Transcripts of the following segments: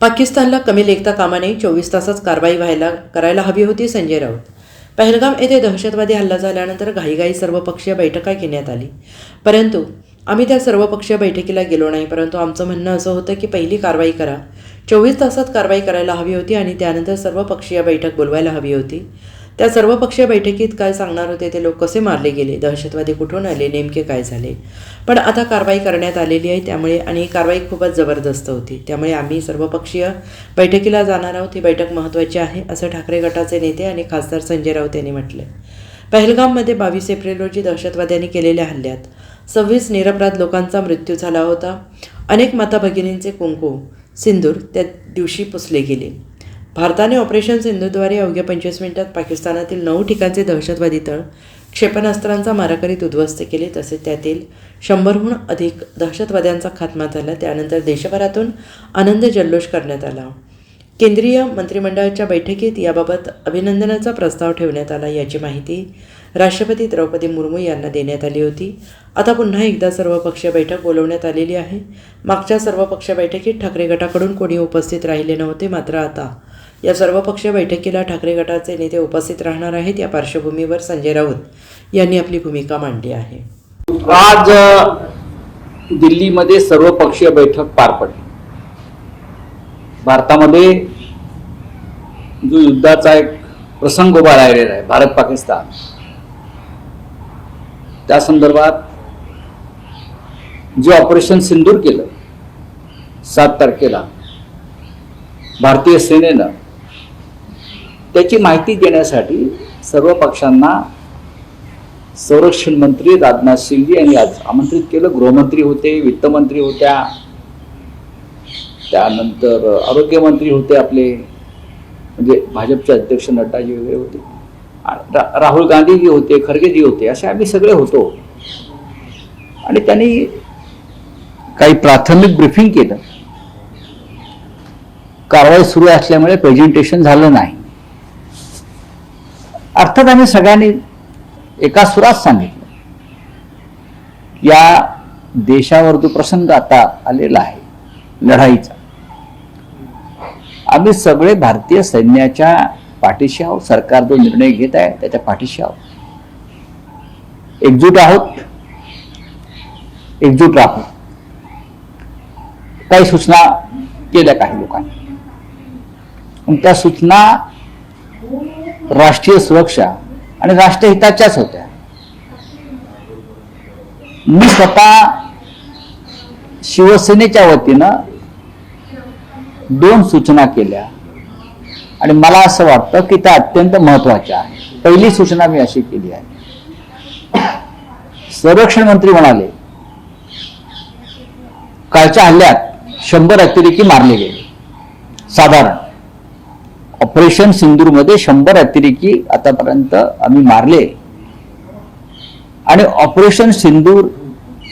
पाकिस्तानला कमी लेखता कामा नये चोवीस तासात कारवाई व्हायला करायला हवी होती संजय राऊत. पहलगाम येथे दहशतवादी हल्ला झाल्यानंतर घाईघाई सर्वपक्षीय बैठका घेण्यात आली. परंतु आम्ही त्या सर्वपक्षीय बैठकीला गेलो नाही परंतु आमचं म्हणणं असं होतं की पहिली कारवाई करा. चोवीस तासात कारवाई करायला हवी होती आणि त्यानंतर सर्वपक्षीय बैठक बोलवायला हवी होती. त्या सर्वपक्षीय बैठकीत काय सांगणार होते ते लोक कसे मारले गेले? दहशतवादी कुठून आले? नेमके काय झाले? पण आता कारवाई करण्यात आलेली आहे त्यामुळे आणि ही कारवाई खूपच जबरदस्त होती. त्यामुळे आम्ही सर्वपक्षीय बैठकीला जाणार आहोत. ही बैठक महत्त्वाची आहे असं ठाकरे गटाचे नेते आणि खासदार संजय राऊत यांनी म्हटले पहलगाममध्ये बावीस एप्रिल रोजी दहशतवाद्यांनी केलेल्या हल्ल्यात सव्वीस निरपराध लोकांचा मृत्यू झाला होता. अनेक माता भगिनींचे कुंकू सिंदूर त्या दिवशी पुसले गेले. भारताने ऑपरेशन सिंधूद्वारे अवघ्या पंचवीस मिनिटात पाकिस्तानातील नऊ ठिकाणचे दहशतवादी तळ क्षेपणास्त्रांचा मारा करीत उद्ध्वस्त केले. तसेच त्यातील शंभरहून अधिक दहशतवाद्यांचा खात्मा झाला. त्यानंतर देशभरातून आनंद जल्लोष करण्यात आला. केंद्रीय मंत्रिमंडळाच्या बैठकीत याबाबत अभिनंदनाचा प्रस्ताव ठेवण्यात आला याची माहिती राष्ट्रपती द्रौपदी मुर्मू यांना देण्यात आली होती. आता पुन्हा एकदा सर्वपक्षीय बैठक बोलवण्यात आलेली आहे. मागच्या सर्वपक्षीय बैठकीत ठाकरे गटाकडून कोणी उपस्थित राहिले नव्हते मात्र आता या सर्वपक्षीय बैठकीला ठाकरे गटाचे नेते उपस्थित राहणार आहेत या पार्श्वभूमीवर संजय राऊत यांनी आपली भूमिका मांडली आहे. आज दिल्लीमध्ये सर्वपक्षीय बैठक पार पडली. भारतामध्ये जो युद्धाचा एक प्रसंग उभा राहिलेला आहे भारत पाकिस्तान त्या संदर्भात जे ऑपरेशन सिंदूर केलं सात तारखेला भारतीय सेनेनं त्याची माहिती देण्यासाठी सर्व पक्षांना संरक्षण मंत्री राजनाथ सिंगजी यांनी आज आमंत्रित केलं. गृहमंत्री होते वित्तमंत्री होत्या त्यानंतर आरोग्यमंत्री होते आपले म्हणजे भाजपचे अध्यक्ष नड्डाजी वगैरे होते. राहुल गांधीजी होते खरगेजी होते असे आम्ही सगळे होतो. आणि त्यांनी काही प्राथमिक ब्रिफिंग केलं. कारवाई सुरू असल्यामुळे प्रेझेंटेशन झालं नाही. अर्थात आम्ही सगळ्यांनी एका सुरात सांगितलं. या देशावर जो प्रसंग आता आलेला आहे लढाईचा आम्ही सगळे भारतीय सैन्याच्या पाठीशी आहोत. सरकार जो निर्णय घेत आहे त्याच्या पाठीशी आहोत. एकजूट आहोत एकजूट राहू. काही सूचना केल्या काही लोकांनी. त्या सूचना राष्ट्रीय सुरक्षा आणि राष्ट्रहिताच्याच होत्या. मी स्वतः शिवसेनेच्या वतीनं दोन सूचना केल्या. आणि मला असं वाटतं की त्या अत्यंत महत्त्वाच्या आहे पहिली सूचना मी अशी केली आहे. संरक्षण मंत्री म्हणाले कालच्या हल्ल्यात शंभर अतिरेकी मारले गेले. साधारण. ऑपरेशन सिंदूरमध्ये शंभर अतिरेकी आतापर्यंत आम्ही मारले. आणि ऑपरेशन सिंदूर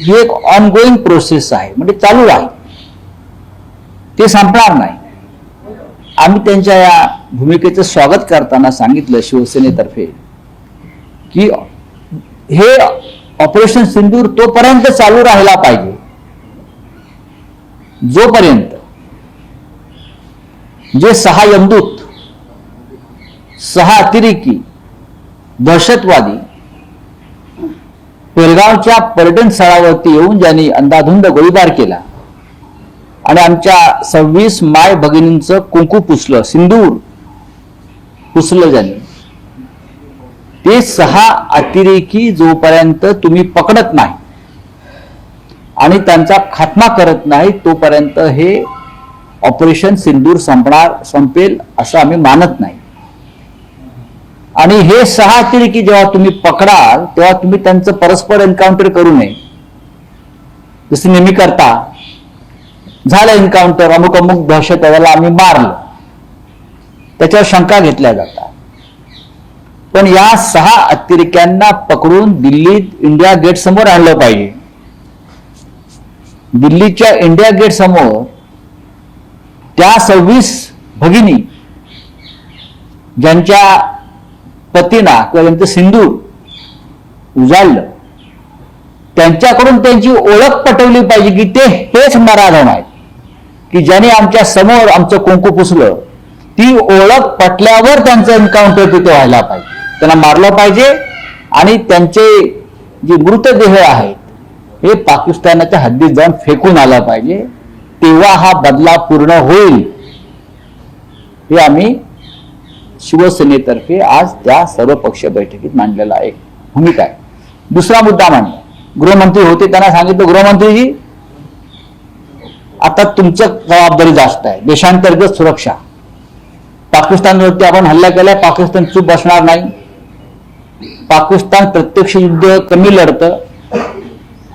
ही एक ऑनगोईंग प्रोसेस आहे. म्हणजे चालू आहे. ते संपणार नाही. आम्ही त्यांच्या या भूमिकेचं स्वागत करताना सांगितलं शिवसेनेतर्फे की हे ऑपरेशन सिंदूर तोपर्यंत चालू राहिला पाहिजे. जोपर्यंत जे सहा यमदूत सहा अतिरेकी दहशतवादी पेरगावच्या पर्यटन स्थळावरती येऊन ज्यांनी अंधाधुंद गोळीबार केला आणि आमच्या सव्वीस माय भगिनींचं कुंकू पुसलं सिंदूर पुसलं ज्यांनी ते सहा अतिरेकी जोपर्यंत तुम्ही पकडत नाही आणि त्यांचा खात्मा करत नाही तोपर्यंत हे ऑपरेशन सिंदूर संपणार संपेल असं आम्ही मानत नाही. आणि हे सहा तिरकी जेव्हा तुम्ही पकडाल तेव्हा तुम्ही त्यांचं परस्पर एन्काउंटर करू नये. जसं नेहमी करता. झालं एन्काउंटर अमुक अमुक दहशतवाद्याला आम्ही मारलं. त्याच्यावर शंका घेतल्या जातात. पण या सहा अतिरेक्यांना पकडून दिल्लीत इंडिया गेट समोर आणलं पाहिजे. दिल्लीच्या इंडिया गेट समोर त्या सव्वीस भगिनी ज्यांच्या पतीना किंवा त्यांचं सिंधू उजाडलं. त्यांच्याकडून त्यांची ओळख पटवली पाहिजे की ते हेच मराठा आहेत. की ज्याने आमच्यासमोर आमचं कुंकू पुसलं ती ओळख पटल्यावर त्यांचं एन्काउंटर तिथे व्हायला पाहिजे. त्यांना मारलं पाहिजे आणि त्यांचे जे मृतदेह आहेत हे पाकिस्तानाच्या हद्दीत जाऊन फेकून आला पाहिजे. तेव्हा हा बदला पूर्ण होईल. हे आम्ही शिवसेनेतर्फे आज त्या सर्वपक्षीय बैठकीत मांडलेला एक भूमिका आहे. दुसरा मुद्दा मांडला. गृहमंत्री होते त्यांना सांगितलं गृहमंत्रीजी आता तुमचं जबाबदारी जास्त आहे. देशांतर्गत सुरक्षा. पाकिस्तानवरती आपण हल्ला केला पाकिस्तान चूप बसणार नाही. पाकिस्तान प्रत्यक्ष युद्ध कमी लढतं.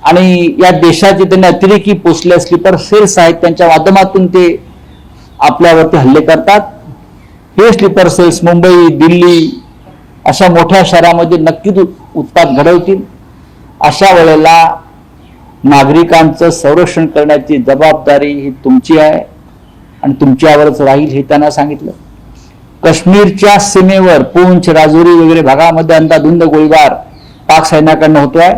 आणि या देशाची त्यांनी अतिरेकी पोचले तर सेल्स आहेत त्यांच्या माध्यमातून ते आपल्यावरती हल्ले करतात. हे स्लीपर सेल्स मुंबई दिल्ली अशा मोठ्या शहरामध्ये नक्कीच उत्पाद घडवतील. अशा वेळेला नागरिकांचं संरक्षण करण्याची जबाबदारी ही तुमची आहे आणि तुमच्यावरच राहील हे त्यांना सांगितलं. काश्मीरच्या सीमेवर पूंछ राजुरी वगैरे भागामध्ये अंदाधुंद गोळीबार पाक सैन्याकडनं होतोय.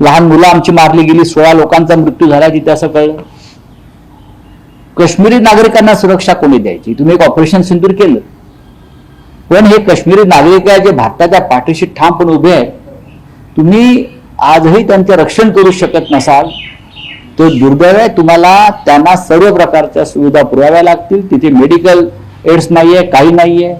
लहान मुलं आमची मारली गेली सोळा लोकांचा मृत्यू झाला तिथे असं कळलं. काश्मीरी नागरिकांना सुरक्षा कोणी द्यायची? तुम्ही एक ऑपरेशन सिंदूर केलं. पण हे काश्मीरी नागरिक आहे जे भारताच्या पाठीशी ठामपणे उभे आहेत. तुम्ही आजही त्यांचे रक्षण करू शकत नसाल तो दुर्दैव आहे. तुम्हाला त्यांना सर्व प्रकारच्या सुविधा पुरवाव्या लागतील. तिथे मेडिकल एड्स नाही आहे काही नाही आहे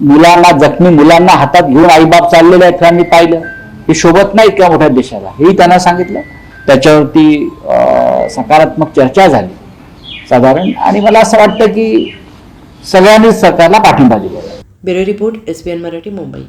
मुलांना जखमी मुलांना हातात घेऊन आईबाप चाललेले आहेत आम्ही पाहिलं. हे शोभत नाही इतक्या मोठ्या देशाला. हेही त्यांना सांगितलं. त्याच्यावरती सकारात्मक चर्चा झाली. साधारण. आणि मला असं वाटतं की सगळ्यांनीच सरकारला पाठिंबा दिला. Bureau report S P N Marathi Mumbai.